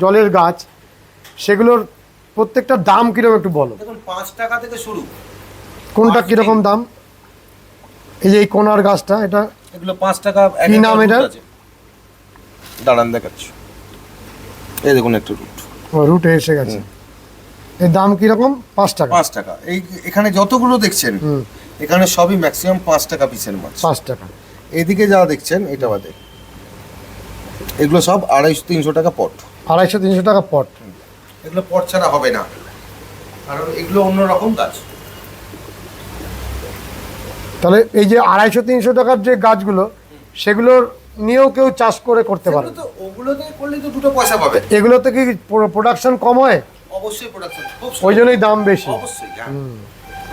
জলের গাছ সেগুলোর প্রত্যেকটার দাম কীরকম একটু বলো। দেখুন পাঁচ টাকা থেকে শুরু। কোনটা কীরকম দাম? এই যে এই কোনার গাছটা এটা এগুলো পাঁচ টাকা কি নাম? আছে। দাঁড়ান দেখাচ্ছি। এই দেখুন একটু রুট। ও রুটে এসে গেছে। এর দাম কীরকম? পাঁচ টাকা। পাঁচ টাকা। এই এখানে যতগুলো দেখছেন এখানে সবই ম্যাক্সিমাম পাঁচ টাকা পিসের মাছ। পাঁচ টাকা। এদিকে যা দেখছেন এটা বাদে। এগুলো সব আড়াইশো তিনশো টাকা পট। আড়াইশো তিনশো টাকা পট। এগুলো পট ছাড়া হবে না। কারণ এগুলো অন্যরকম গাছ। তাহলে এই যে আড়াইশো তিনশো টাকার যে গাছগুলো সেগুলোর নিয়েও কেউ চাষ করে করতে পারে। ওগুলোতে করলে তো দুটো পয়সা পাবে। এগুলোতে কি প্রোডাকশন কম হয়? অবশ্যই প্রোডাকশন খুব ওই জন্যই দাম বেশি। অবশ্যই হ্যাঁ।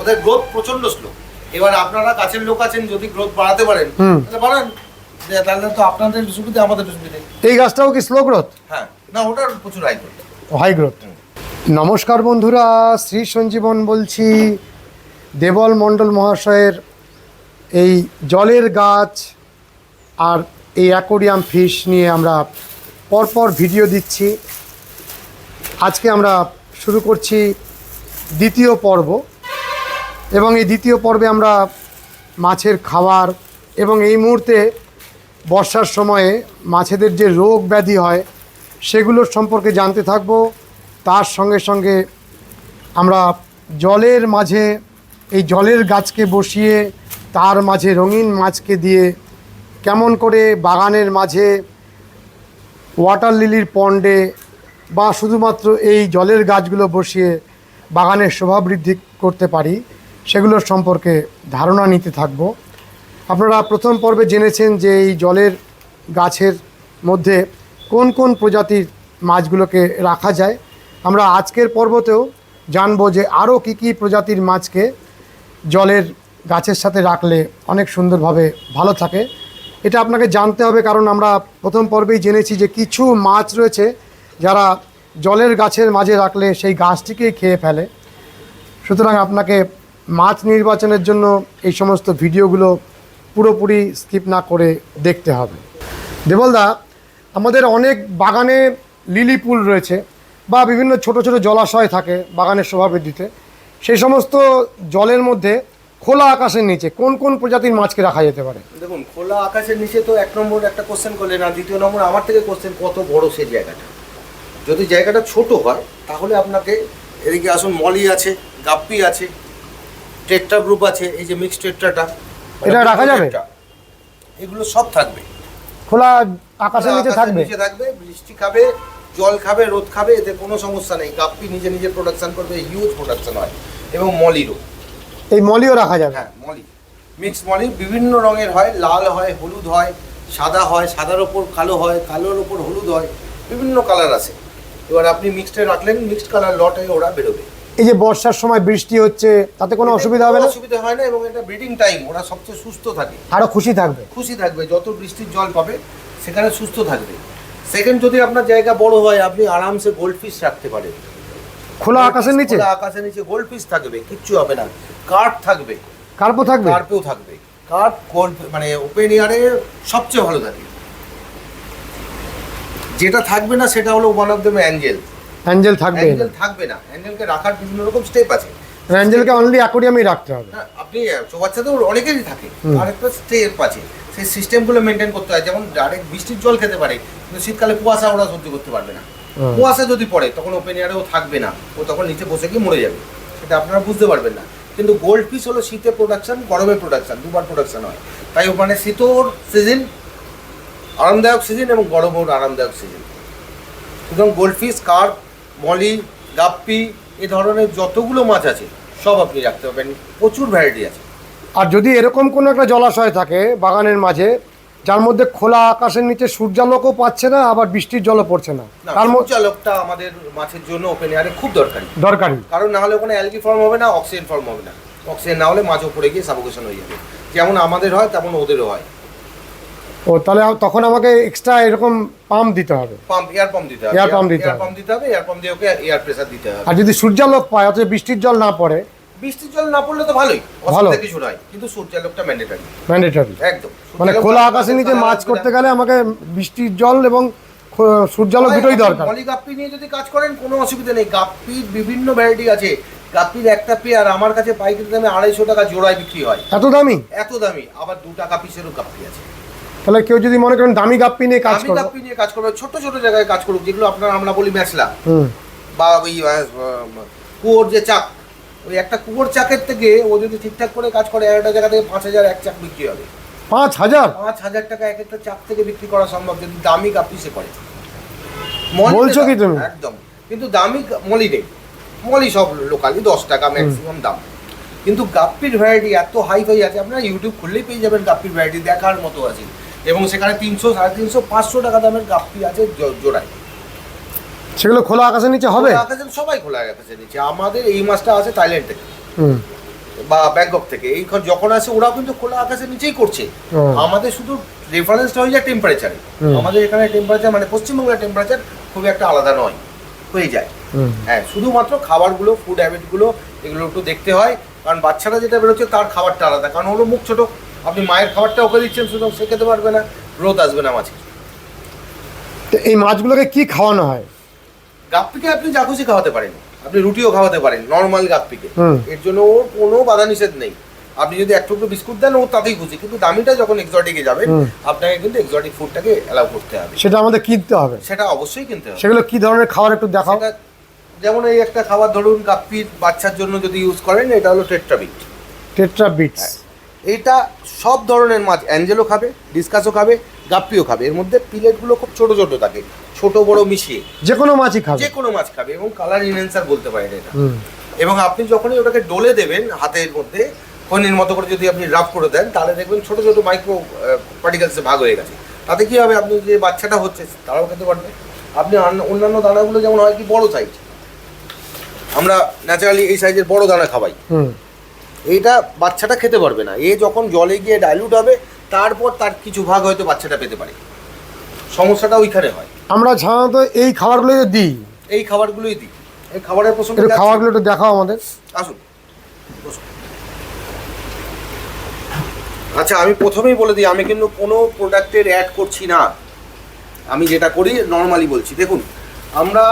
ওদের গ্রোথ প্রচণ্ড স্লো এবার আপনারা কাছের লোক আছেন যদি গ্রোথ বাড়াতে পারেন। তাহলে বাড়ান। তাহলে তো আপনাদের সুবিধা আমাদের সুবিধা এই গাছটাও কি স্লো গ্রোথ হ্যাঁ না ওটার প্রচুর হাই গ্রোথ হাই গ্রোথ নমস্কার বন্ধুরা শ্রী সঞ্জীবন বলছি। দেবল মণ্ডল মহাশয়ের এই জলের গাছ আর এই অ্যাকোরিয়াম ফিশ নিয়ে আমরা পরপর ভিডিও দিচ্ছি। আজকে আমরা শুরু করছি দ্বিতীয় পর্ব এবং এই দ্বিতীয় পর্বে আমরা মাছের খাবার এবং এই মুহূর্তে বর্ষার সময়ে মাছেদের যে রোগ ব্যাধি হয়, সেগুলোর সম্পর্কে জানতে থাকব। তার সঙ্গে সঙ্গে আমরা জলের মাঝে, এই জলের গাছকে বসিয়ে, তার মাঝে রঙিন মাছকে দিয়ে কেমন করে বাগানের মাঝে ওয়াটার লিলির পন্ডে বা শুধুমাত্র এই জলের গাছগুলো বসিয়ে বাগানের শোভা বৃদ্ধি করতে পারি, সেগুলোর সম্পর্কে ধারণা নিতে থাকব। আপনারা প্রথম পর্বে জেনেছেন যে এই জলের গাছের মধ্যে কোন কোন প্রজাতির মাছগুলোকে রাখা যায়। আমরা আজকের পর্বতেও জানব যে আরও কী কী প্রজাতির মাছকে জলের গাছের সাথে রাখলে অনেক সুন্দরভাবে ভালো থাকে। এটা আপনাকে জানতে হবে কারণ আমরা প্রথম পর্বেই জেনেছি যে কিছু মাছ রয়েছে যারা জলের গাছের মাঝে রাখলে সেই গাছটিকেই খেয়ে ফেলে। সুতরাং আপনাকে মাছ নির্বাচনের জন্য এই সমস্ত ভিডিওগুলো পুরোপুরি স্কিপ না করে দেখতে হবে। দেবলদা আমাদের অনেক বাগানে লিলি ফুল রয়েছে বা বিভিন্ন ছোট ছোট জলাশয় থাকে বাগানের শোভা বৃদ্ধিতে সেই সমস্ত জলের মধ্যে খোলা আকাশের নিচে কোন কোন প্রজাতির মাছকে রাখা যেতে পারে? দেখুন, খোলা আকাশের নিচে তো এক নম্বর একটা কোশ্চেন করলেন আর দ্বিতীয় নম্বর আমার থেকে কোশ্চেন কত বড় সেই জায়গাটা? যদি জায়গাটা ছোট হয়, তাহলে আপনাকে এদিকে আসুন, মলি আছে, গাপ্পি আছে, টেট্রা গ্রুপ আছে, এই যে মিক্স টেট্রাটা এটা রাখা যাবে? এগুলো সব থাকবে। খোলা আকাশের নিচে থাকবে? নিচে থাকবে বৃষ্টি খাবে জল খাবে রোদ খাবে এতে কোনো সমস্যা নেই। গাপ্পি নিজে নিজে প্রোডাকশন করবে হিউজ প্রোডাকশন হয়। এবং মলিরও। এই মলিও রাখা যাবে? হ্যাঁ মলি। মিক্স মলি বিভিন্ন রঙের হয়। লাল হয় হলুদ হয় সাদা হয় সাদার ওপর কালো হয় কালোর ওপর হলুদ হয় বিভিন্ন কালার আছে। এবার আপনি মিক্সডে রাখলেন মিক্সড কালার লটে ওরা বেরোবে। এই যে বর্ষার সময় বৃষ্টি হচ্ছে তাতে কোনো অসুবিধা হবে না? অসুবিধা হয় না এবং এটা ব্রিডিং টাইম ওরা সবচেয়ে সুস্থ থাকে। আরও খুশি থাকবে। খুশি থাকবে যত বৃষ্টির জল পাবে সেখানে সুস্থ থাকবে। সেকেন্ড যদি আপনার জায়গা বড় হয় আপনি আরামসে গোল্ড ফিশ রাখতে পারেন। খোলা আকাশের নিচে? খোলা আকাশের নিচে গোল্ড ফিশ থাকবে কিচ্ছু হবে না। কার্প থাকবে। কার্পও থাকবে? কার্পেও থাকবে। কার্প গোল্ড মানে ওপেন এয়ারে সবচেয়ে ভালো থাকে। যেটা থাকবে না সেটা হলো one of the angel angel থাকবে অ্যাঞ্জেল থাকবে না। অ্যাঞ্জেলকে রাখার বিভিন্ন রকম স্টেপ আছে। অ্যাঞ্জেলকে অনলি অ্যাকোরিয়ামেই রাখতে হবে। আপনি চৌবাচ্চা তো অনেকেরই থাকে। আর একটা স্টেপ আছে। সেই সিস্টেমগুলো মেনটেন করতে হয়। যেমন ডাইরেক্ট বৃষ্টির জল খেতে পারে কিন্তু শীতকালে কুয়াশা ওরা সহ্য করতে পারবে না। কুয়াশা যদি পড়ে তখন ওপেন এয়ারেও থাকবে না। ও তখন নিচে বসে গিয়ে মরে যাবে। সেটা আপনারা বুঝতে পারবেন না। কিন্তু গোল্ড ফিশ হলো শীতে প্রোডাকশন গরমে প্রোডাকশন দুবার প্রোডাকশন হয়। তাই ওখানে শীতর সিজন আরামদায়ক সিজন এবং গরমের আরামদায়ক সিজন সুতরাং gold fish carp molly guppy এ ধরনের যতগুলো মাছ আছে সব আপনি রাখতে পারবেন। প্রচুর ভ্যারাইটি আছে। আর যদি এরকম কোনো একটা জলাশয় থাকে বাগানের মাঝে যার মধ্যে খোলা আকাশের নিচে সূর্যালোকও পাচ্ছে না আবার বৃষ্টির জলও পড়ছে না তার সূর্যালোকটা আমাদের মাছের জন্য ওপেন এয়ারে খুব দরকারি। দরকারি। কারণ না হলে ওখানে অ্যালগি ফর্ম হবে না অক্সিজেন ফর্ম হবে না। অক্সিজেন না হলে মাছ উপরে গিয়ে সাফোকেশন হয়ে যাবে। যেমন আমাদের হয় তেমন ওদেরও হয়। ও তাহলে তখন আমাকে এক্সট্রা এরকম পাম্প দিতে হবে। পাম্প এয়ার পাম্প দিতে হবে Air পাম্প দিতে এয়ার হবে। পাম্প দিতে হবে এয়ার পাম্প দিয়ে ওকে এয়ার প্রেসার দিতে হবে। আর যদি সূর্যালোক পায় অথচ বৃষ্টির জল না পড়ে? বৃষ্টির জল না পড়লে তো ভালোই ভালো। কিছু নয় কিন্তু সূর্যালোকটা ম্যান্ডেটারি ম্যান্ডেটরি একদম। মানে খোলা আকাশের নিচে মাছ করতে গেলে আমাকে বৃষ্টির জল এবং ফ- সূর্যালো দুটোই দরকার। মলি গাপ্পি নিয়ে যদি কাজ করেন কোনো অসুবিধা নেই। গাপ্পির বিভিন্ন ভ্যারাইটি আছে। গাপ্পির একটা পেয়ার আমার কাছে পাইকারি দামে আড়াইশো টাকা জোড়ায় বিক্রি হয়। এত দামি? এত দামি। আবার দু টাকা পিসেরও গাপ্পি আছে। তাহলে কেউ যদি মনে করেন দামি গাপ্পি নিয়ে কাজ করব। গাপ্পি নিয়ে কাজ করবে ছোট ছোট জায়গায় কাজ করুক যেগুলো আপনার আমরা বলি মেসলা বা ওই কুয়োর যে চাক ওই একটা কুয়োর চাকের থেকে ও যদি ঠিকঠাক করে কাজ করে একটা জায়গা থেকে পাঁচ হাজার এক চাক বিক্রি হবে। পাঁচ হাজার? পাঁচ হাজার টাকা এক একটা চাক থেকে বিক্রি করা সম্ভব যদি দামি গাপ্পি সে করে। বলছো কি তুমি? একদম। কিন্তু দামি মলি নেই। মলি সব লোকালি দশ টাকা ম্যাক্সিমাম দাম। কিন্তু গাপ্পির ভ্যারাইটি এত হাই ফাই আছে আপনারা ইউটিউব খুললেই পেয়ে যাবেন গাপ্পির ভ্যারাইটি দেখার মতো আছে। এবং সেখানে তিনশো সাড়ে তিনশো পাঁচশো টাকা দামের গাপ্পি আছে জোড়ায়। সেগুলো খোলা আকাশের নিচে হবে? আকাশের সবাই খোলা আকাশের নিচে। আমাদের এই মাছটা আছে থাইল্যান্ড থেকে। বা ব্যাংকক থেকে। এইখান যখন আসে ওরাও কিন্তু খোলা আকাশের নিচেই করছে। আমাদের শুধু রেফারেন্সটা হয়ে যায় টেম্পারেচারে আমাদের এখানে টেম্পারেচার মানে পশ্চিমবঙ্গের টেম্পারেচার খুব একটা আলাদা নয়। হয়ে যায়। হ্যাঁ শুধুমাত্র খাবারগুলো ফুড হ্যাবিটগুলো এগুলো একটু দেখতে হয়। কারণ বাচ্চারা যেটা বেরোচ্ছে তার খাবারটা আলাদা। কারণ ওগুলো মুখ ছোটো। আপনি মায়ের খাবারটা ওকে দিচ্ছেন সুতরাং সে খেতে পারবে না গ্রোথ আসবে না মাছের তো এই মাছগুলোকে কি খাওয়ানো হয়? গাপ্পিকে আপনি যা খুশি খাওয়াতে পারেন। আপনি রুটিও খাওয়াতে পারেন নর্মাল গাপ্পিকে। এর জন্য ওর কোনো বাধা নিষেধ নেই। আপনি যদি এক টুকরো বিস্কুট দেন ও তাতেই খুশি। কিন্তু দামিটা যখন এক্সটিকে যাবে আপনাকে কিন্তু এক্সটিক ফুডটাকে অ্যালাউ করতে হবে। সেটা আমাদের কিনতে হবে। সেটা অবশ্যই কিনতে হবে। সেগুলো কি ধরনের খাবার একটু দেখাও? যেমন এই একটা খাবার ধরুন গাপ্পির বাচ্চার জন্য যদি ইউজ করেন এটা হলো টেট্রাবিট টেট্রা এইটা সব ধরনের মাছ অ্যাঞ্জেলও খাবে ডিসকাসও খাবে গাপ্পিও খাবে। এর মধ্যে পিলেটগুলো খুব ছোট ছোট থাকে ছোট বড় মিশিয়ে। যে কোনো মাছই খাবে। যে কোনো মাছ খাবে এবং কালার ইনহেন্সার বলতে পারেন এটা। এবং আপনি যখনই ওটাকে ডলে দেবেন হাতের মধ্যে খনির মতো করে যদি আপনি রাফ করে দেন তাহলে দেখবেন ছোট ছোট মাইক্রো পার্টিকেলসে ভাগ হয়ে গেছে। তাতে কি হবে? আপনি যে বাচ্চাটা হচ্ছে তারাও খেতে পারবে। আপনি অন্যান্য দানাগুলো যেমন হয় কি বড় সাইজ আমরা ন্যাচারালি এই সাইজের বড় দানা খাওয়াই। হুম। এইটা বাচ্চাটা খেতে পারবে না। এ যখন জলে গিয়ে ডাইলুট হবে তারপর তার কিছু ভাগ হয়তো বাচ্চাটা পেতে পারে। সমস্যাটা ওইখানে হয়। আমরা সাধারণত এই খাবারগুলো দিই। এই খাবারগুলোই দিই। এই খাবারের প্রসঙ্গে খাবারগুলো একটু দেখাও আমাদের। আসুন। আচ্ছা আমি প্রথমেই বলে দিই আমি কিন্তু কোনো প্রোডাক্টের অ্যাড করছি না। আমি যেটা করি নর্মালি বলছি। দেখুন আমরা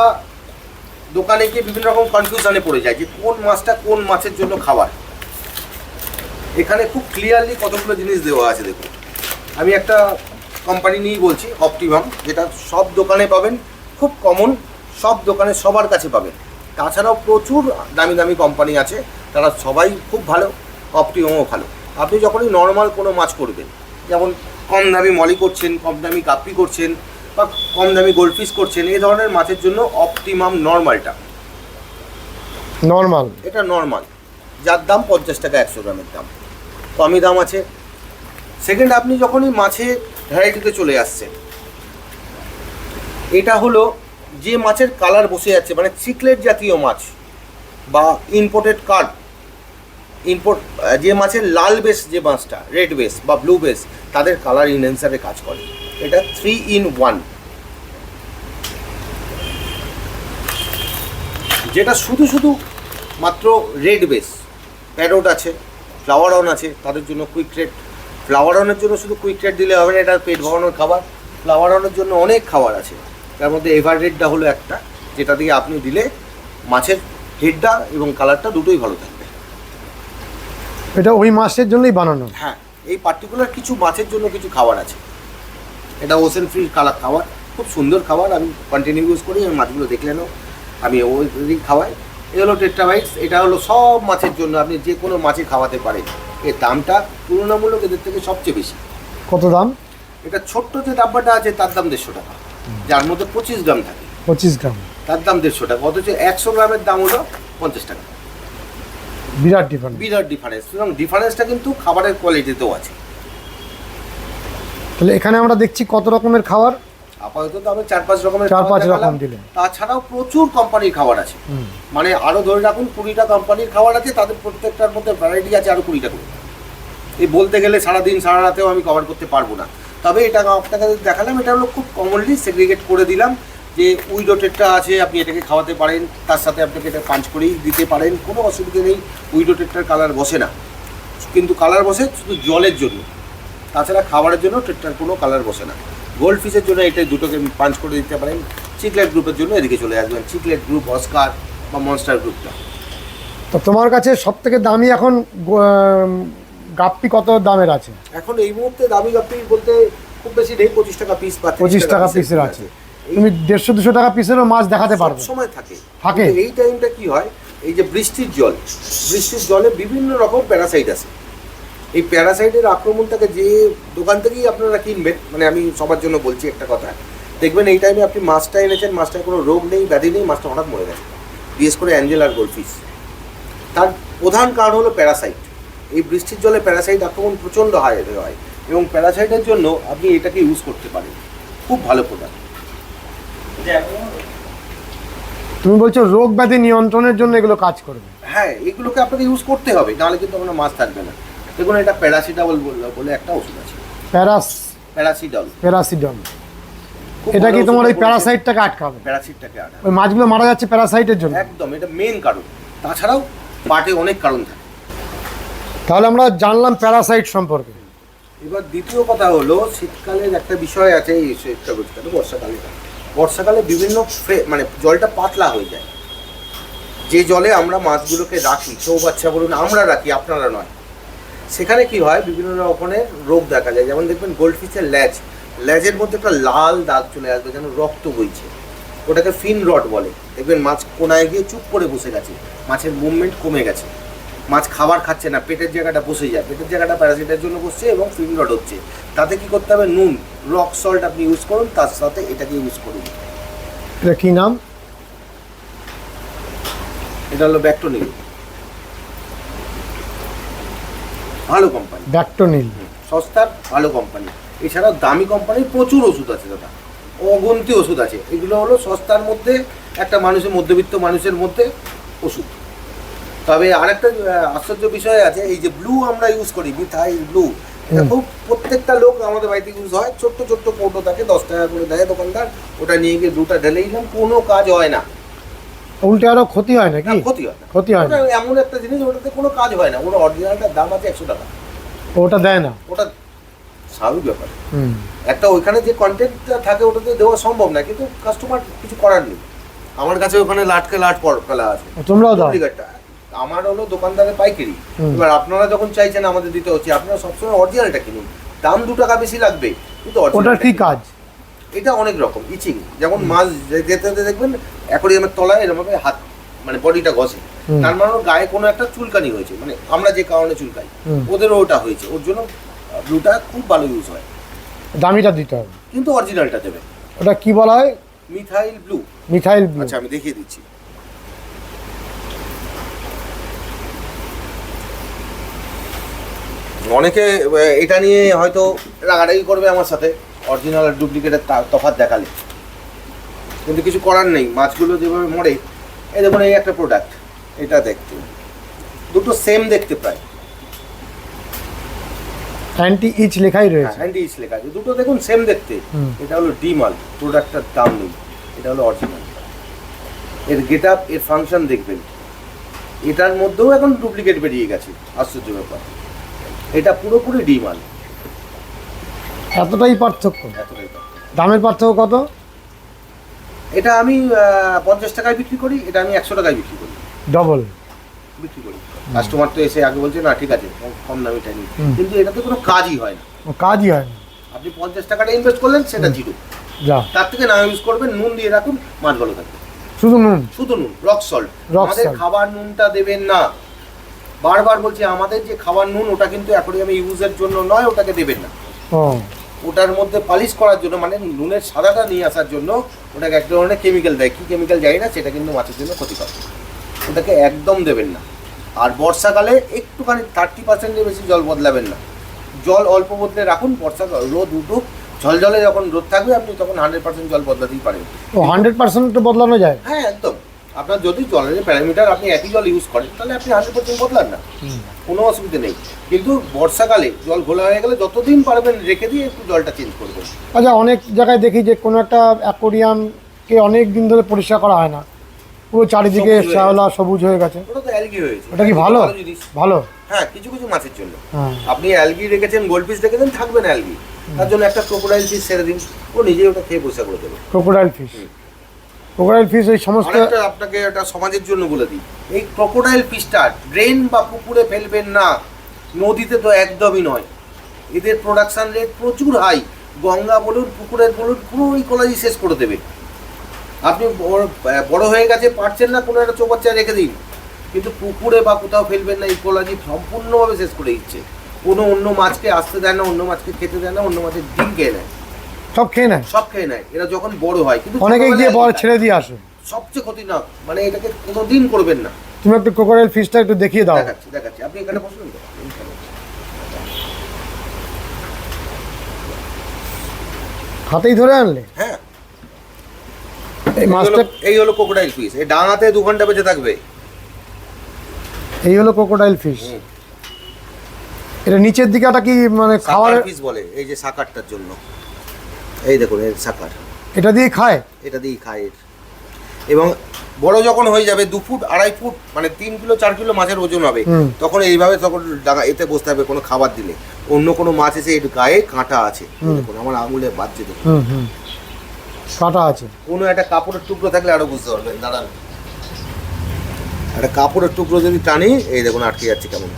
দোকানে গিয়ে বিভিন্ন রকম কনফিউশনে পড়ে যাই যে কোন মাছটা কোন মাছের জন্য খাবার। এখানে খুব ক্লিয়ারলি কতগুলো জিনিস দেওয়া আছে দেখুন। আমি একটা কোম্পানি নিয়েই বলছি অপটিমাম যেটা সব দোকানে পাবেন খুব কমন সব দোকানে সবার কাছে পাবেন। তাছাড়াও প্রচুর দামি দামি কোম্পানি আছে তারা সবাই খুব ভালো অপটিমামও ভালো। আপনি যখনই নর্মাল কোনো মাছ করবেন যেমন কম দামি মলি করছেন কম দামি কাপ্পি করছেন বা কম দামি গোল্ডফিশ করছেন এই ধরনের মাছের জন্য অপটিমাম নর্মালটা নর্মাল এটা নর্মাল যার দাম পঞ্চাশ টাকা একশো গ্রামের দাম। কমই দাম আছে। সেকেন্ড আপনি যখনই মাছের ভ্যারাইটিতে চলে আসছেন, এটা হলো যে মাছের কালার বসে যাচ্ছে মানে চিকলেট জাতীয় মাছ বা ইম্পোর্টেড কার্ড ইম্পোর্ট যে মাছের লাল বেস যে মাছটা রেড বেস বা ব্লু বেস তাদের কালার ইনহেন্সারে কাজ করে। এটা থ্রি ইন ওয়ান যেটা শুধু শুধু মাত্র রেড বেস প্যারোট আছে। ফ্লাওয়ার অন আছে তাদের জন্য কুইক রেড ফ্লাওয়ার অনের জন্য শুধু কুইক রেড দিলে হবে না এটা পেট ভরানোর খাবার। ফ্লাওয়ার অনের জন্য অনেক খাবার আছে। তার মধ্যে এভার রেডটা হলো একটা যেটা দিয়ে আপনি দিলে মাছের হেডটা এবং কালারটা দুটোই ভালো থাকবে। এটা ওই মাছের জন্যই বানানো? হ্যাঁ এই পার্টিকুলার কিছু মাছের জন্য কিছু খাবার আছে। এটা ওসেন ফ্রি কালার খাবার খুব সুন্দর খাবার আমি কন্টিনিউ ইউজ করি আমি মাছগুলো দেখলেনও আমি ওই খাওয়াই এ হলো টেট্রাবাইটস এটা হলো সব মাছের জন্য আপনি যে কোনো মাছে খাওয়াতে পারেন। এর দামটা তুলনামূলক এদের থেকে সবচেয়ে বেশি। কত দাম? এটা ছোট্ট যে ডাব্বাটা আছে তার দাম দেড়শো টাকা। যার মধ্যে পঁচিশ গ্রাম থাকে। পঁচিশ গ্রাম। তার দাম দেড়শো টাকা অথচ একশো গ্রামের দাম হলো পঞ্চাশ টাকা। বিরাট ডিফারেন্স বিরাট ডিফারেন্স সুতরাং ডিফারেন্সটা কিন্তু খাবারের কোয়ালিটিতেও আছে। তাহলে এখানে আমরা দেখছি কত রকমের খাবার? আপাতত তো আমি চার পাঁচ রকমের চার পাঁচ রকম দিলেন। তাছাড়াও প্রচুর কোম্পানির খাবার আছে। মানে আরও ধরে রাখুন কুড়িটা কোম্পানির খাবার আছে তাদের প্রত্যেকটার মধ্যে ভ্যারাইটি আছে আরও কুড়িটা করে। এই বলতে গেলে সারাদিন সারা রাতেও আমি কভার করতে পারব না। তবে এটা আপনাকে দেখালাম এটা হলো খুব কমনলি সেগ্রিগেট করে দিলাম যে উইডোটেরটা আছে আপনি এটাকে খাওয়াতে পারেন তার সাথে আপনাকে এটা পাঞ্চ করেই দিতে পারেন কোনো অসুবিধা নেই উইডোটেরটার কালার বসে না। কিন্তু কালার বসে শুধু জলের জন্য। তাছাড়া খাবারের জন্য টেটটার কোনো কালার বসে না। গোল্ড ফিশের জন্য এটা দুটোকে পাঞ্চ করে দিতে পারেন। চিকলেট গ্রুপের জন্য এদিকে চলে আসবেন। চিকলেট গ্রুপ অস্কার বা মনস্টার গ্রুপটা তো তোমার কাছে সব থেকে দামি এখন গাপ্পি কত দামের আছে? এখন এই মুহূর্তে দামি গাপ্পি বলতে খুব বেশি নেই পঁচিশ টাকা পিস 30 পঁচিশ টাকা পিসের আছে। তুমি দেড়শো দুশো টাকা পিসেরও মাছ দেখাতে পারবে। সময় থাকে। থাকে? এই টাইমটা কি হয়? এই যে বৃষ্টির জল। বৃষ্টির জলে বিভিন্ন রকম প্যারাসাইট আছে এই প্যারাসাইটের আক্রমণটাকে যে দোকান থেকেই আপনারা কিনবেন মানে আমি সবার জন্য বলছি একটা কথা। দেখবেন এই টাইমে আপনি মাছটা এনেছেন মাছটার কোনো রোগ নেই ব্যাধি নেই মাছটা হঠাৎ মরে গেছে। বিশেষ করে অ্যাঞ্জেল আর গোলফিশ তার প্রধান কারণ হলো প্যারাসাইট। এই বৃষ্টির জলে প্যারাসাইট আক্রমণ প্রচণ্ড হাই হয়। এবং প্যারাসাইটের জন্য আপনি এটাকে ইউজ করতে পারেন। খুব ভালো প্রোডাক্ট তুমি বলছো রোগ ব্যাধি নিয়ন্ত্রণের জন্য এগুলো কাজ করবে। হ্যাঁ এগুলোকে আপনাকে ইউজ করতে হবে নাহলে কিন্তু আপনার মাছ থাকবে না। দেখুন এটা প্যারাসিটামল বলে একটা ওষুধ আছে। প্যারাস প্যারাসিডল। প্যারাসিডম এটা কি তোমার ওই প্যারাসাইটটাকে আটকাবে? প্যারাসিটটাকে আটা ওই মাছগুলো মারা যাচ্ছে প্যারাসাইটের জন্য। একদম এটা মেন কারণ। তাছাড়াও পাটে অনেক কারণ থাকে। তাহলে আমরা জানলাম প্যারাসাইট সম্পর্কে। এবার দ্বিতীয় কথা হলো শীতকালের একটা বিষয় আছে এই শীতকালে বর্ষাকালে। বর্ষাকালে বিভিন্ন মানে জলটা পাতলা হয়ে যায়। যে জলে আমরা মাছগুলোকে রাখি চৌবাচ্চা বলুন আমরা রাখি আপনারা নয়। সেখানে কি হয়? বিভিন্ন রকমের রোগ দেখা যায়। যেমন দেখবেন গোল্ডফিশের ল্যাজ ল্যাজের মধ্যে একটা লাল দাগ চলে আসবে যেন রক্ত বইছে। ওটাকে ফিন রড বলে। দেখবেন মাছ কোনায় গিয়ে চুপ করে বসে গেছে। মাছের মুভমেন্ট কমে গেছে। মাছ খাবার খাচ্ছে না পেটের জায়গাটা বসে যায়। পেটের জায়গাটা প্যারাসিটের জন্য বসছে এবং ফিন রড হচ্ছে। তাতে কি করতে হবে? নুন রক সল্ট আপনি ইউজ করুন তার সাথে এটাকে ইউজ করুন। এটা কি নাম? এটা হলো ব্যাকটোনিল। ভালো কোম্পানি ব্যাক্টোনিল সস্তার ভালো কোম্পানি এছাড়াও দামি কোম্পানির প্রচুর ওষুধ আছে দাদা। অগন্তি ওষুধ আছে। এগুলো হলো সস্তার মধ্যে একটা মানুষের মধ্যবিত্ত মানুষের মধ্যে ওষুধ। তবে আরেকটা আশ্চর্য বিষয় আছে এই যে ব্লু আমরা ইউজ করি মিথাইল ব্লু এটা খুব প্রত্যেকটা লোক আমাদের বাড়িতে ইউজ হয়। ছোট্ট ছোট্ট কৌটো থাকে দশ টাকা করে দেয় দোকানদার। ওটা নিয়ে গিয়ে ব্লুটা ঢেলে দিলাম কোনো কাজ হয় না। উল্টে আরও ক্ষতি হয় নাকি? ক্ষতি হয় না। ক্ষতি হয় না। এমন একটা জিনিস ওটাতে কোনো কাজ হয় না। ওটা অরিজিনালটার দাম আছে একশো টাকা। ওটা দেয় না? ওটা স্বাভাবিক ব্যাপার। হুম। একটা ওইখানে যে কন্টেন্টটা থাকে ওটাতে দেওয়া সম্ভব না। কিন্তু কাস্টমার কিছু করার নেই। আমার কাছে ওখানে লাটকে লাট ফেলা আছে। তোমরাও দাও। আমার হলো দোকানদারের পাইকারি। এবার আপনারা যখন চাইছেন আমাদের দিতে হচ্ছে আপনারা সবসময় অরিজিনালটা কিনুন। দাম দু টাকা বেশি লাগবে। কিন্তু originalটা কি কাজ? এটা অনেক রকম ইচিং। যেমন মাছ যেতে যেতে দেখবেন অ্যাকোরিয়ামের তলায় এরকম হাত মানে বডিটা ঘষে। তার মানে গায়ে কোনো একটা চুলকানি হয়েছে মানে আমরা যে কারণে চুলকাই ওদেরও ওটা হয়েছে। ওর জন্য ব্লুটা খুব ভালো ইউজ হয়। দামিটা দিতে হবে। কিন্তু অরিজিনালটা দেবে ওটা কি বলা হয়? Methyl blue. Methyl blue. আচ্ছা আমি দেখিয়ে দিচ্ছি। অনেকে এটা নিয়ে হয়তো রাগারাগি করবে আমার সাথে। অরিজিনাল আর ডুপ্লিকেটের তফাত দেখালে। কিন্তু কিছু করার নেই মাছগুলো যেভাবে মরে এই দেখুন এই একটা প্রোডাক্ট এটা দেখতে। দুটো সেম দেখতে প্রায়। অ্যান্টি ইচ লেখাই রয়েছে। হ্যান্ডি ইস লেখা আছে। দুটো দেখুন সেম দেখতে। এটা হলো ডিমাল প্রোডাক্টটার দাম নেই। এটা হলো অরিজিনাল এর গেট আপ এর ফাংশন দেখবেন। এটার মধ্যেও এখন ডুপ্লিকেট বেরিয়ে গেছে। আশ্চর্য ব্যাপার। এটা পুরোপুরি ডিমাল এতটাই পার্থক্য? দামের পার্থক্য কত? এটা আমি পঞ্চাশ টাকায় বিক্রি করি এটা আমি একশো টাকায় বিক্রি করি। ডবল বিক্রি করি। কাস্টমার তো এসে আগে বলছে না ঠিক আছে কম- কম দামিটা নিই। কিন্তু এটাতে কোনো কাজই হয় না। কাজই হয় না। আপনি পঞ্চাশ টাকাটা ইনভেস্ট করলেন সেটা জিরো। তার থেকে না ইউজ করবেন নুন দিয়ে রাখুন মাছ ভালো থাকবে। শুধু নুন? শুধু নুন রক সল্ট আমাদের খাবার নুনটা দেবেন না। বারবার বলছি আমাদের যে খাবার নুন ওটা কিন্তু অ্যাকোরিয়ামে ইউজের জন্য নয় ওটাকে দেবেন না। ওটার মধ্যে পালিশ করার জন্য মানে নুনের সাদাটা নিয়ে আসার জন্য ওটাকে এক ধরনের কেমিক্যাল দেয়। কী কেমিক্যাল যায় না সেটা কিন্তু মাছের জন্য ক্ষতিকর। ওটাকে একদম দেবেন না। আর বর্ষাকালে একটুখানি থার্টি পার্সেন্টের বেশি জল বদলাবেন না। জল অল্প বদলে রাখুন বর্ষাকাল রোদ উঠুক ঝলঝলে যখন রোদ থাকবে আপনি তখন হান্ড্রেড পার্সেন্ট জল বদলাতেই পারেন। হান্ড্রেড পার্সেন্ট বদলানো যায়? হ্যাঁ একদম। আপনার যদি জলের প্যারামিটার আপনি একই জল ইউজ করেন তাহলে আপনি হান্ড্রেড পার্সেন্ট বদলান না। কোনো অসুবিধা নেই। কিন্তু বর্ষাকালে জল ঘোলা হয়ে গেলে যতদিন পারবেন রেখে দিয়ে একটু জলটা চেঞ্জ করবেন আচ্ছা অনেক জায়গায় দেখি যে কোনো একটা অ্যাকোরিয়ামকে অনেক দিন ধরে পরিষ্কার করা হয় না। পুরো চারিদিকে শ্যাওলা সবুজ হয়ে গেছে। ওটা তো অ্যালগি হয়েছে। ওটা কি ভালো? ভালো হ্যাঁ কিছু কিছু মাছের জন্য। হ্যাঁ। আপনি অ্যালগি রেখেছেন গোল্ড পিস রেখেছেন থাকবে না অ্যালগি তার জন্য একটা ক্রোকোডাইল ফিশ ছেড়ে দিন। ও নিজেই ওটা খেয়ে পয়সা করে দেবে। ক্রোকোডাইল ফিশ ক্রোকোডাইল ফিশ এই সমস্ত আপনাকে একটা সমাজের জন্য বলে দিই। এই ক্রোকোডাইল ফিশটা ড্রেন বা পুকুরে ফেলবেন না। নদীতে তো একদমই নয়। এদের প্রোডাকশন রেট প্রচুর হাই গঙ্গা বলুন, পুকুরের বলুন, পুরো ইকোলজি শেষ করে দেবে। আপনি বড়- হয়ে গেছে, পারছেন না, কোনো একটা চৌবাচ্চায় রেখে দিন। কিন্তু পুকুরে বা কোথাও ফেলবেন না ইকোলজি সম্পূর্ণভাবে শেষ করে দিচ্ছে। কোনো অন্য মাছকে আসতে দেয় না, অন্য মাছকে খেতে দেয় না, অন্য মাছের ডিম খেয়ে নেয়। সব খেয়ে নেয়। সব খেয়ে নেয়। এরা যখন বড় হয় কিন্তু অনেকেই গিয়ে ছোটবেলায়- ছেড়ে দিয়ে আসে। সবচেয়ে ক্ষতি না মানে এটাকে কোনোদিন করবেন না। তুমি একটু ক্রোকোডাইল ফিশটা একটু দেখিয়ে দাও। দেখাচ্ছি দেখাচ্ছি। আপনি এখানে বসবেন তো। হাতেই ধরে আনলে? হ্যাঁ। এই মাছটা এই হলো ক্রোকোডাইল ফিশ এই ডাঙাতে দু ঘণ্টা বেঁচে থাকবে। এই হলো ক্রোকোডাইল ফিশ এটা নিচের দিকেটা কি মানে খাওয়ার ফিশ বলে এই যে সাকারটার জন্য। এই দেখুন এর সাকার। এটা দিয়ে খায়? এটা দিয়েই খায় এর। এবং বড় যখন হয়ে যাবে দু ফুট আড়াই ফুট মানে তিন কিলো চার কিলো মাছের ওজন হবে তখন এইভাবে তখন ডাঙা এতে বসতে হবে কোনো খাবার দিলে। অন্য কোনো মাছ এসে এর গায়ে কাঁটা আছে। দেখুন আমার আঙুলে বাজছে দেখুন। হুম আছে। কোনো একটা কাপড়ের টুকরো থাকলে আরও বুঝতে পারবেন দাঁড়ান। একটা কাপড়ের টুকরো যদি টানি এই দেখুন আটকে যাচ্ছে কেমন।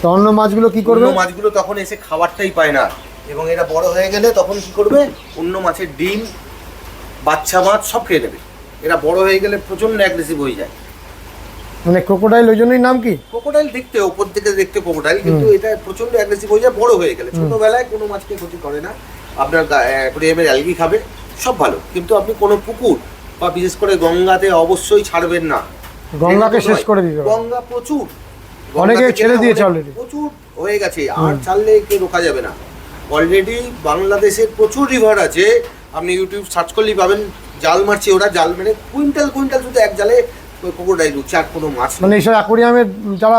তো অন্য মাছগুলো কি করবে? মাছগুলো তখন এসে খাবারটাই পায় না। এবং এরা বড় হয়ে গেলে তখন কি করবে? অন্য মাছের ডিম বাচ্চা মাছ সব খেয়ে নেবে এরা বড় হয়ে গেলে প্রচণ্ড অ্যাগ্রেসিভ হয়ে যায়। মানে ক্রোকোডাইল ওই জন্যই নাম কি? ক্রোকোডাইল দেখতে ওপর থেকে দেখতে ক্রোকোডাইল কিন্তু এটা প্রচণ্ড অ্যাগ্রেসিভ হয়ে যায় বড় হয়ে গেলে। ছোটবেলায় কোনো মাছকে ক্ষতি করে না। আপনার অ্যাকোরিয়ামের অ্যালগি খাবে সব ভালো। কিন্তু আপনি কোনো পুকুর বা বিশেষ করে গঙ্গাতে অবশ্যই ছাড়বেন না। গঙ্গাকে শেষ করে দিতে হবে। গঙ্গা প্রচুর। অনেকে ছেড়ে দিয়েছে already। প্রচুর হয়ে গেছে। আর ছাড়লে কে রোকা যাবে না। অলরেডি বাংলাদেশের প্রচুর রিভার আছে। আপনি ইউটিউব সার্চ করলেই পাবেন জাল মারছে ওরা জাল মেরে কুইন্টাল কুইন্টাল শুধু এক জালে ক্রোকোডাইল উঠছে আর কোনো মাছ মানে এইসব অ্যাকোরিয়ামের যারা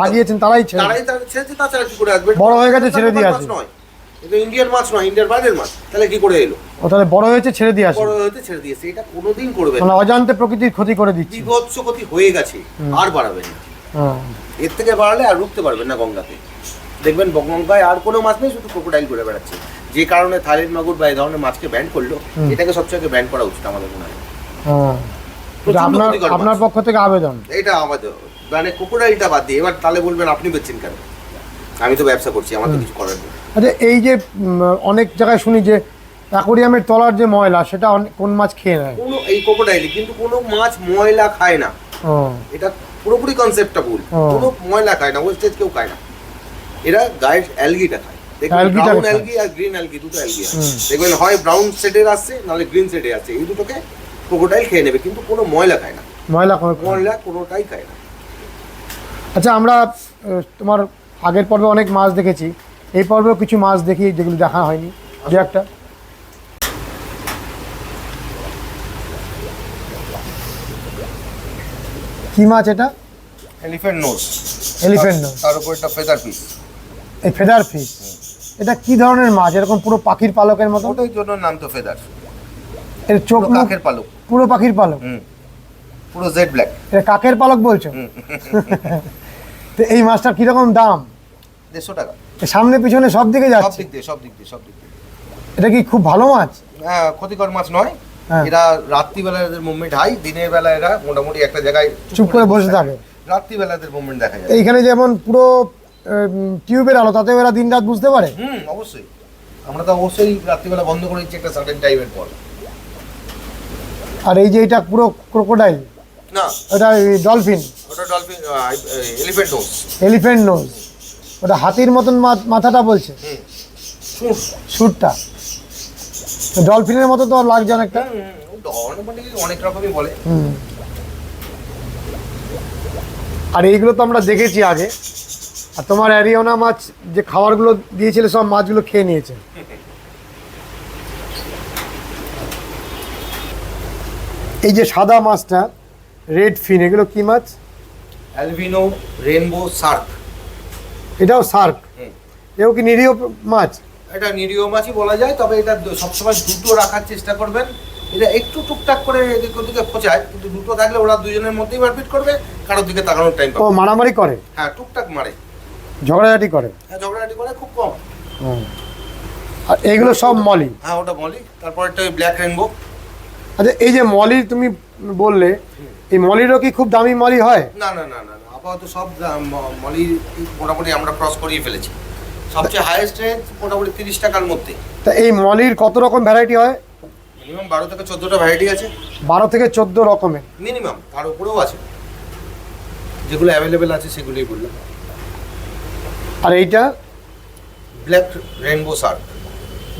লাগিয়েছেন তারাই ছেড়ে তারাই ছেড়েছে তাছাড়া কি করে আসবে? বড় হয়ে গেছে, ছেড়ে দিয়ে মাছ নয়। এটা ইন্ডিয়ান মাছ নয় ইন্ডিয়ার বাইরের মাছ। তাহলে কি করে এলো? ও তাহলে বড় হয়েছে ছেড়ে দিয়ে আসে বড় হতে ছেড়ে দিয়েছে এটা কোনোদিন করবে না। মানে অজান্তে প্রকৃতির ক্ষতি করে দিচ্ছে। বিভৎস ক্ষতি হয়ে গেছে আর বাড়াবেন না। এর থেকে বাড়ালে আর রুখতে পারবেন না গঙ্গাতে। দেখবেন গঙ্গায় আর কোনো মাছ নেই শুধু ক্রোকোডাইল করে বেড়াচ্ছে। যে কারণে থাইল্যান্ড মাগুর বা এই ধরনের মাছকে ব্যান করল এটাকে সবচেয়ে ব্যান করা উচিত আমাদের মনে হয়। হ্যাঁ। আপনার আপনার পক্ষ থেকে আবেদন? এটা আমাদের মানে ক্রোকোডাইলটা বাদ দিয়ে এবার তাহলে বলবেন আপনি বেচছেন কেন? আমি তো ব্যবসা করছি আমার তো কিছু করার নেই। আচ্ছা এই যে অনেক জায়গায় শুনি যে অ্যাকোরিয়ামের তলার যে ময়লা সেটা কোন মাছ খেয়ে নেয়? কোনো এই ক্রোকোডাইল কিন্তু কোনো মাছ ময়লা খায় না। এটা পুরোপুরি কনসেপ্টটা ভুল। কোনো ময়লা খায় না ওয়েস্টেজ কেউ খায় না। এরা গায়ের অ্যালগিটা খায়। ব্রাউন অ্যালগি আর গ্রিন অ্যালগি দুটো অ্যালগি আছে। দেখবেন হয় ব্রাউন শেডের আসছে নাহলে গ্রিন শেডে আছে। এই দুটোকে ক্রোকোডাইল খেয়ে নেবে কিন্তু কোনো ময়লা খায় না। ময়লা ময়লা কোনোটাই খায় না। আচ্ছা আমরা তোমার আগের পর্বে অনেক মাছ দেখেছি। এই পর্বেও কিছু মাছ দেখি যেগুলো দেখা হয়নি। দু একটা। কি মাছ এটা? Elephant nose Elephant nose। তার উপর একটা ফেদার পিস এই ফেদার ফিশ এটা কি ধরনের মাছ? এরকম পুরো পাখির পালকের মতো? ওটার জন্য নাম তো ফেদার এর চোখ কাকের পালক। পুরো পাখির পালক? পুরো জেড ব্ল্যাক এটা কাকের পালক বলছো? তো এই মাছটার কীরকম দাম? দেড়শো টাকা। সামনে পিছনে সব দিকে সব দিক দিয়ে সব দিক দিয়ে সব দিক দিয়ে। এটা কি খুব ভালো মাছ? হ্যাঁ ক্ষতিকর মাছ নয়। হ্যাঁ। এরা রাত্রিবেলা এদের মুভমেন্ট হাই দিনের বেলা এরা মোটামুটি একটা জায়গায় চুপ করে বসে থাকে। রাত্রিবেলা এদের মুভমেন্ট দেখা যায়। এইখানে যেমন পুরো টিউবের আলো তাতে এরা দিন রাত বুঝতে পারে? হুম অবশ্যই। আমরা তো অবশ্যই রাত্রিবেলা বন্ধ করে দিচ্ছি একটা সার্টেন টাইমের পর। আর এই যে এটা পুরো ক্রোকোডাইল না। ওটা ডলফিন ওটা dolphin elephant nose elephant nose ওটা হাতির মতন মাথাটা বলছে। সুরটা ডলফিনের মতো তো লাগছে অনেকটা অনেক অনেক রকমই বলে। আর এইগুলো তো আমরা দেখেছি আগে। আর তোমার অ্যারিওনা মাছ যে খাবারগুলো দিয়েছিল সব মাছগুলো খেয়ে নিয়েছে। এই যে সাদা মাছটা রেড ফিন এগুলো কি মাছ? অ্যালভিনো রেনবো শার্ক এটাও সার্ক হুম। এও কি নিরীহ মাছ? এটা নিরীহ মাছই বলা যায় তবে এটা সবসময় দুটো রাখার চেষ্টা করবেন। এটা একটু টুকটাক করে এদিক ওদিকে খোঁচায় কিন্তু দুটো থাকলে ওরা দুজনের মধ্যেই মারপিট করবে কারোর দিকে তাকানোর টাইম ও। মারামারি করে? হ্যাঁ টুকটাক মারে। ঝগড়াঝাটি করে। হ্যাঁ ঝগড়াঝাটি করে খুব কম। হুম। আর এইগুলো সব মলি। হ্যাঁ ওটা মলি। তারপর একটা ব্ল্যাক রেনবো আচ্ছা এই যে মলি তুমি বললে এই মলিরও কি খুব দামি মলি হয়? না না না না আপাতত সব মলি মোটামুটি আমরা ক্রস করিয়ে ফেলেছি। সবচেয়ে হাইয়েস্ট রেঞ্জ মোটামুটি তিরিশ টাকার মধ্যে। তা এই মলির কত রকম ভ্যারাইটি হয়? মিনিমাম বারো থেকে চোদ্দোটা ভ্যারাইটি আছে। বারো থেকে চোদ্দ রকমের। মিনিমাম তার উপরেও আছে। যেগুলো অ্যাভেলেবেল আছে সেগুলোই বললাম। আর এইটা? Black rainbow shark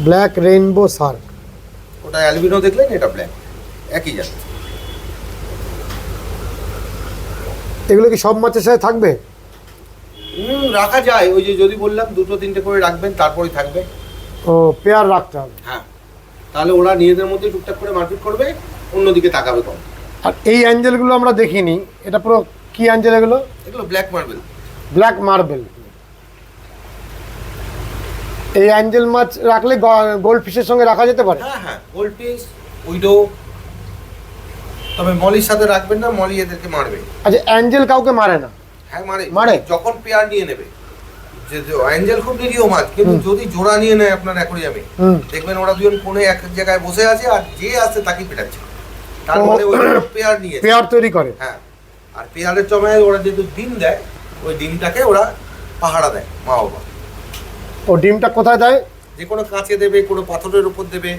black rainbow shark ওটা অ্যালবিনো দেখলেন এটা ব্ল্যাক একই জাত। এগুলো কি সব মাছের সাথে থাকবে? রাখা যায়। ওই যে যদি বললাম দুটো তিনটে করে রাখবেন তারপরেই থাকবে। ও পেয়ার রাখতে হবে। হ্যাঁ। তাহলে ওরা নিজেদের মধ্যে টুকটাক করে মারপিট করবে অন্যদিকে তাকাবে কম। আর এই অ্যাঞ্জেলগুলো আমরা দেখিনি। এটা পুরো কি অ্যাঞ্জেল এগুলো? এগুলো ব্ল্যাক মার্বেল ব্ল্যাক মার্বেল এই অ্যাঞ্জেল মাছ রাখলে গোল্ড ফিশের সঙ্গে রাখা যেতে পারে। হ্যাঁ হ্যাঁ গোল্ড পিস উইডো তবে মলির সাথে রাখবেন না মলি এদেরকে মারবে। আচ্ছা অ্যাঞ্জেল কাউকে মারে না? হ্যাঁ মারে। মারে? যখন পেয়ার নিয়ে নেবে। যে অ্যাঞ্জেল খুব নিরীহ মাছ কিন্তু যদি জোড়া নিয়ে নেয় আপনার অ্যাকোরিয়ামে দেখবেন ওরা দুজন কোণে এক জায়গায় বসে আছে আর যে আসছে তাকে পেটাচ্ছে। তার। মানে ওই পেয়ার নিয়ে পেয়ার তৈরি করে। হ্যাঁ আর পেয়ারের জমায় ওরা যেহেতু ডিম দেয় ওই ডিমটাকে ওরা পাহারা দেয় মা বাবা ও ডিমটা কোথায় দেয়? যে কোনো কাঁচে দেবে কোনো পাথরের উপর দেবে।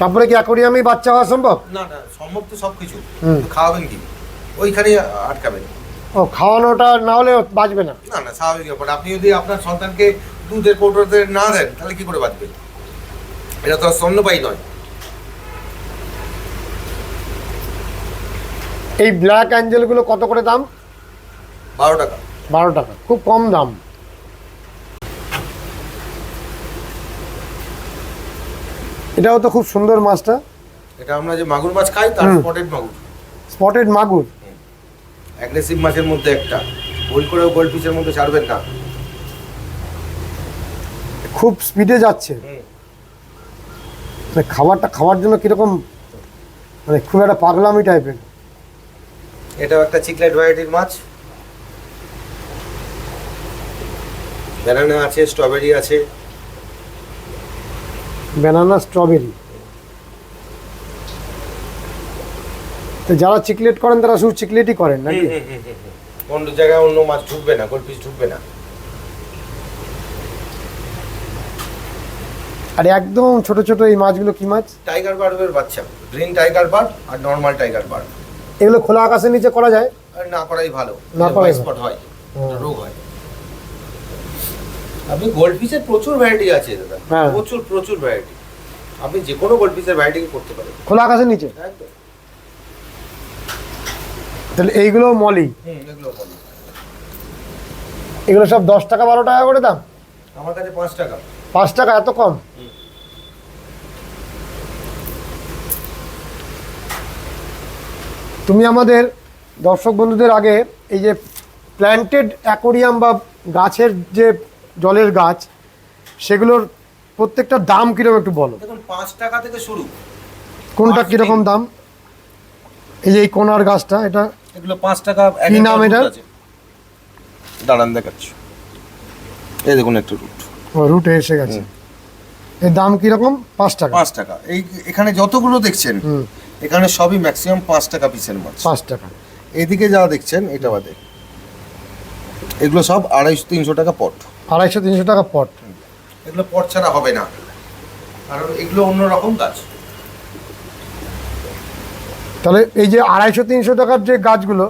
তারপরে কি অ্যাকোরিয়ামেই বাচ্চা হওয়া সম্ভব? না না সম্ভব তো সব কিছু। খাওয়াবেন কি? ওইখানেই আটকাবেন ও খাওয়ানোটা না হলে বাঁচবে না? না না স্বাভাবিক ব্যাপার। আপনি যদি আপনার সন্তানকে দুধের কৌটোতে না দেন তাহলে কি করে বাঁচবে? এটা তো স্তন্যপায়ী নয়। এই ব্ল্যাক অ্যাঞ্জেলগুলো কত করে দাম? বারো টাকা। বারো টাকা। খুব কম দাম। এটাও তো খুব সুন্দর মাছটা। এটা আমরা যে মাগুর মাছ খাই তার স্পটেড মাগুর। স্পটেড মাগুর। অ্যাগ্রেসিভ মাছের মধ্যে একটা। ভুল করেও গোল্ড ফিশের মধ্যে ছাড়বেন না। খুব স্পিডে যাচ্ছে। মানে খাবারটা খাওয়ার জন্য কীরকম মানে খুব একটা পাগলামি টাইপের। এটাও একটা চিকলেট ভ্যারাইটির মাছ। ব্যানানা আছে স্ট্রবেরি আছে। Banana strawberry. তো যারা চিকলেট করেন তারা শুধু চিকলেটই করেন নাকি। অন্য জায়গায় অন্য মাছ ঢুকবে না ফিশ ঢুকবে না। আর একদম ছোট ছোট এই মাছগুলো কি মাছ? টাইগার বার্ডের বাচ্চা গ্রিন টাইগার বার্ড আর নর্মাল টাইগার বার্ড। এগুলো খোলা আকাশের নিচে করা যায়? আর না করাই ভালো না করাই স্পট হয় রোগ হয়। আপনি গোল্ড ফিশের প্রচুর ভ্যারাইটি আছে দাদা। হ্যাঁ। প্রচুর প্রচুর ভ্যারাইটি আপনি যে কোনো গোল্ড ফিশের ভ্যারাইটি করতে পারেন। খোলা আকাশের নিচে? একদম। তাহলে এইগুলো মলি? হুম এগুলো বলি এগুলো সব দশ টাকা বারো টাকা করে দাম? আমার কাছে পাঁচ টাকা। পাঁচ টাকা এত কম? হুম। তুমি আমাদের দর্শক বন্ধুদের আগে এই যে প্ল্যান্টেড অ্যাকোরিয়াম বা গাছের যে জলের গাছ সেগুলোর প্রত্যেকটা দাম কীরকম একটু বলো। দেখুন পাঁচ টাকা থেকে শুরু। কোনটা কীরকম দাম? এই যে এই কোনার গাছটা এটা এগুলো পাঁচ টাকা কি নাম? আছে। দাঁড়ান দেখাচ্ছি। এই দেখুন একটু রুট ও রুটে এসে গেছে। এর দাম কীরকম? পাঁচ টাকা। পাঁচ টাকা। এই এখানে যতগুলো দেখছেন এখানে সবই ম্যাক্সিমাম পাঁচ টাকা পিসের মাছ। পাঁচ টাকা। এদিকে যা দেখছেন এটা বাদে। এগুলো সব আড়াইশো তিনশো টাকা পট আড়াইশো তিনশো টাকা পট। এগুলো পট ছাড়া হবে না। কারণ এগুলো অন্যরকম গাছ। তাহলে এই যে আড়াইশো তিনশো টাকার যে গাছগুলো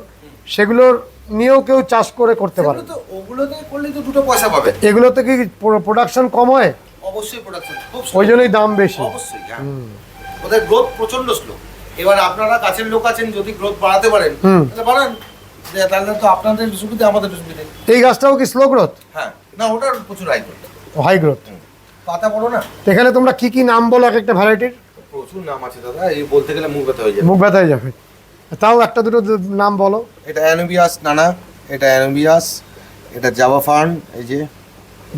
সেগুলোর নিয়েও কেউ চাষ করে করতে পারে। সেগুলো তো ওগুলো দিয়ে করলেই তো দুটো পয়সা পাবে। এগুলোতে কি প্রোডাকশন কম হয়? অবশ্যই প্রোডাকশন খুব ওই জন্যই দাম বেশি। অবশ্যই হ্যাঁ। ওদের গ্রোথ প্রচণ্ড স্লো এবার আপনারা কাছের লোক আছেন যদি গ্রোথ বাড়াতে পারেন। তাহলে বাড়ান তাহলে তো আপনাদের সুবিধা আমাদের সুবিধা। এই গাছটাও কি স্লো গ্রোথ হ্যাঁ। না ওটার প্রচুর হাই গ্রোথ হাই গ্রোথ পাতা বড় না। এখানে তোমরা কি কি নাম বলো এক একটা ভ্যারাইটির প্রচুর নাম আছে দাদা এই বলতে গেলে মুখ ব্যথা হয়ে যাবে। মুখ ব্যথা হয়ে যাবে। তাও একটা দুটো নাম বলো। এটা অ্যানোবিয়াস নানা এটা অ্যানোবিয়াস এটা জাভা ফার্ন এই যে।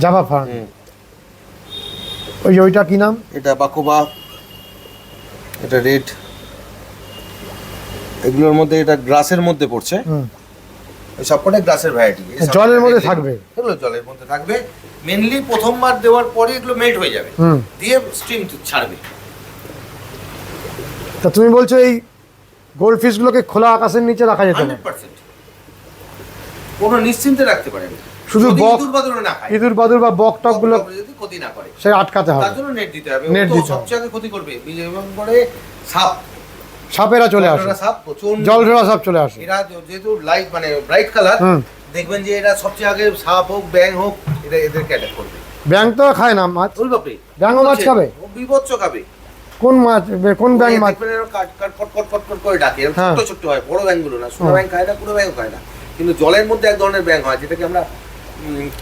জাভা ফার্ম ওই ওইটা কি নাম? এটা বাকোবা এটা রেড। এগুলোর মধ্যে এটা গ্রাসের মধ্যে পড়ছে। হুম ওই সবকটাই গ্লাসের ভ্যারাইটি জলের মধ্যে থাকবে? এগুলো জলের মধ্যে থাকবে। মেনলি প্রথমবার দেওয়ার পরে এগুলো মেল্ট হয়ে যাবে। দিয়ে স্টিম ছাড়বে। তা তুমি বলছো এই গোল্ড ফিশগুলোকে খোলা আকাশের নিচে রাখা যেতে পারে? কোনো নিশ্চিন্তে রাখতে পারেন। শুধু বক- ইঁদুর না বাদুর বা বক টকগুলো যদি ক্ষতি না করে। সে আটকাতে হবে। তার জন্য নেট দিতে হবে। নেট দিতে। সবচেয়ে ক্ষতি করবে। এবং করে সাপ। সাপেরা চলে আসে। জলঢোড়া সাপ জল ঢোড়া সাপ চলে আসে। এরা যেহেতু লাইট মানে ব্রাইট কালার দেখবেন যে এরা সবচেয়ে আগে সাপ হোক ব্যাং হোক এটা এদেরকে অ্যাটাক করবে। ব্যাং তো খায় না মাছ। ওই বাপরে। মাছ খাবে? বিভৎস খাবে। কোন মাছ কোন ব্যাং মাছ? কাট কাট কট কট কট কট করে ডাকে। হ্যাঁ। ছোট্ট ছোট্ট হয় বড় ব্যাংগুলো না। হুম। ব্যাং খায় না পুরো ব্যাংও খায় না। কিন্তু জলের মধ্যে এক ধরনের ব্যাং হয় যেটাকে আমরা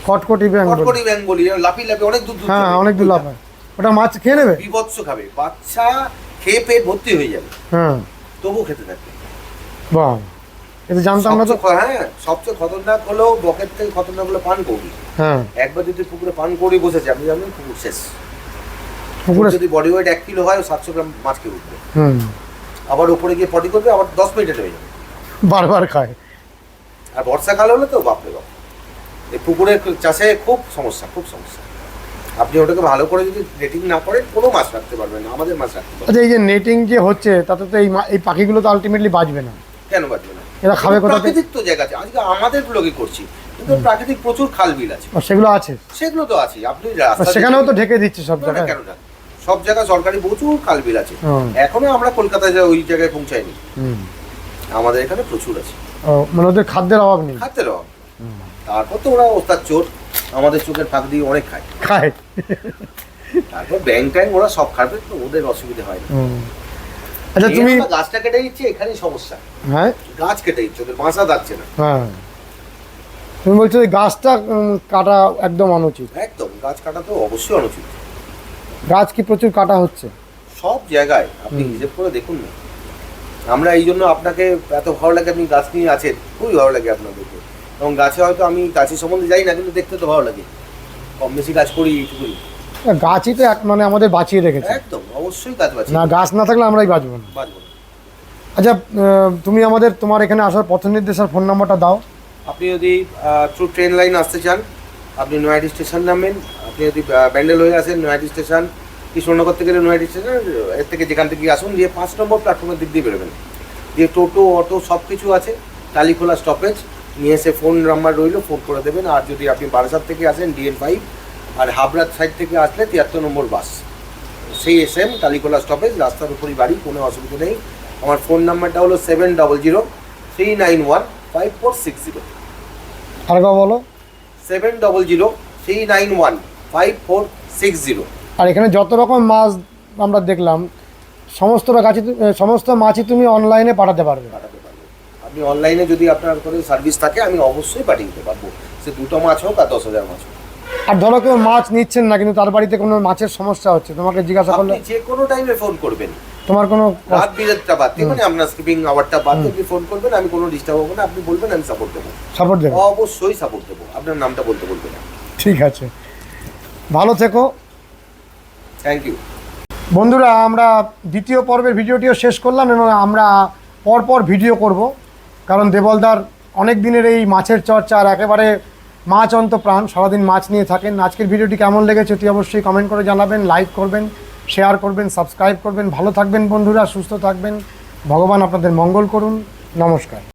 কটকটি ব্যাং বলে। কটকটি ব্যাং বলি। এরা লাফি লাফি অনেক দূর দূর হ্যাঁ অনেক দূর লাভ হয় ওটা মাছ খেয়ে নেবে? বিভৎস খাবে। বাচ্চা খেয়ে পেট ভর্তি হয়ে যাবে। হ্যাঁ। তবুও খেতে থাকবে। বাহ। এটা জানতাম না তো। হ্যাঁ সবচেয়ে খতরনাক হলো বকের থেকে খতরনাক হলো পান কৌড়ি। হ্যাঁ। একবার যদি পুকুরে পান কৌড়ি বসেছে আপনি জানেন পুকুর শেষ। পুকুরে যদি বডি ওয়েট এক কিলো হয় সাতশো গ্রাম মাছ খেয়ে উঠবে। হুম। আবার উপরে গিয়ে পটি করবে আবার দশ মিনিটে হয়ে যাবে। বারবার খায়। আর বর্ষাকাল হলে তো বাপরে বাপ। এই পুকুরের চাষে খুব সমস্যা খুব সমস্যা। আপনি ওটাকে ভালো করে যদি নেটিং না করেন কোনো মাছ রাখতে পারবেন না আমাদের মাছ রাখতে পারবেন আচ্ছা এই যে নেটিং যে হচ্ছে তাতে তো এই এই পাখিগুলো তো আলটিমেটলি বাঁচবে না। কেন বাঁচবে না? এরা খাবে কোথা থেকে? প্রাকৃতিক তো জায়গা আছে আজকে আমাদের ব্লগে করছি কিন্তু প্রাকৃতিক প্রচুর খাল বিল আছে। সেগুলো আছে? সেগুলো তো আছে আপনি রাস্তা সেখানেও তো ঢেকে দিচ্ছে সব জায়গায়। কেন না? সব জায়গায় সরকারি প্রচুর খাল বিল আছে। এখনও আমরা কলকাতায় যা ওই জায়গায় পৌঁছাইনি। আমাদের এখানে প্রচুর আছে। মানে ওদের খাদ্যের অভাব নেই। খাদ্যের অভাব। তারপর তো ওরা ওস্তাদ চোর। আমাদের চোখের ফাঁক দিয়ে অনেক খায়। খায়। তারপর ব্যাং ট্যাং ওরা সব খাবে তো ওদের অসুবিধা হয় না। আচ্ছা তুমি গাছটা কেটে দিচ্ছে এখানেই সমস্যা। হ্যাঁ? গাছ কেটে দিচ্ছে ওদের বাসা যাচ্ছে না। হ্যাঁ। তুমি বলছো এই গাছটা কাটা একদম অনুচিত। একদম গাছ কাটা তো অবশ্যই অনুচিত। গাছ কি প্রচুর কাটা হচ্ছে? সব জায়গায় আপনি। হিসেব করে দেখুন না। আমরা এই জন্য আপনাকে এত ভালো লাগে আপনি গাছ নিয়ে আছেন খুবই ভালো লাগে আপনাদেরকে। এবং গাছে হয়তো আমি গাছের সম্বন্ধে জানি না কিন্তু দেখতে তো ভালো লাগে। কম বেশি গাছ করি এইটুকুই। গাছই তো এক মানে আমাদের বাঁচিয়ে রেখেছে। একদম অবশ্যই গাছ বাঁচি না গাছ না থাকলে আমরাই বাঁচবো না। বাঁচবো। আচ্ছা তুমি আমাদের তোমার এখানে আসার পথ নির্দেশ আর ফোন নাম্বারটা দাও। আপনি যদি থ্রু ট্রেন লাইন আসতে চান আপনি নয়াটি স্টেশন নামবেন। আপনি যদি ব্যান্ডেল হয়ে আসেন নয়াটি স্টেশন কৃষ্ণনগর থেকে নয়াটি স্টেশনের থেকে যেখান থেকে আসুন দিয়ে পাঁচ নম্বর প্ল্যাটফর্মের দিক দিয়ে বেরোবেন। দিয়ে টোটো অটো সব কিছু আছে টালিখোলা স্টপেজ নিয়ে এসে ফোন নাম্বার রইল ফোন করে দেবেন। আর যদি আপনি বারাসাত থেকে আসেন ডিএন ফাইভ আর হাবড়ার সাইড থেকে আসলে তিয়াত্তর নম্বর বাস সেই এস এম টালিখোলা স্টপেজ রাস্তার উপরই বাড়ি কোনো অসুবিধা নেই। আমার ফোন নাম্বারটা হলো seven double zero three nine one five four six zero আরেকবার বলো। Seven double zero three nine one five four six zero আর এখানে যত রকম মাছ আমরা দেখলাম সমস্ত আহ, সমস্ত মাছই তুমি অনলাইনে পাঠাতে পারবে। পাঠাতে পারব। আপনি অনলাইনে যদি আপনার করে সার্ভিস থাকে আমি অবশ্যই পাঠিয়ে দিতে পারব। সে দুটো মাছ হোক আর দশ হাজার মাছ হোক। আর ধরো কেউ মাছ নিচ্ছেন না কিন্তু তার বাড়িতে কোনো মাছের সমস্যা হচ্ছে তোমাকে জিজ্ঞাসা করলে? যে কোনো টাইমে ফোন করবেন। তোমার কোনো রাত বিরাটটা বাদ দিয়ে মানে আপনার স্কিপিং আওয়ারটা বাদ দিয়ে ফোন করবেন আমি কোনো ডিস্টার্ব হব না আপনি বলবেন আমি সাপোর্ট দেবো। সাপোর্ট দেবে? অবশ্যই সাপোর্ট দেবো। আপনার নামটা বলতে বলবেন না। ঠিক আছে। ভালো থেকো। থ্যাংক ইউ বন্ধুরা আমরা দ্বিতীয় পর্বের ভিডিওটিও শেষ করলাম এবং আমরা পরপর ভিডিও করব। কারণ দেবলদার অনেক দিনের এই মাছের চর্চা আর একেবারে মাছ অন্ত প্রাণ, সারাদিন মাছ নিয়ে থাকেন। আজকের ভিডিওটি কেমন লেগেছে অতি অবশ্যই কমেন্ট করে জানাবেন লাইক করবেন শেয়ার করবেন সাবস্ক্রাইব করবেন। ভালো থাকবেন বন্ধুরা, সুস্থ থাকবেন। ভগবান আপনাদের মঙ্গল করুন। নমস্কার।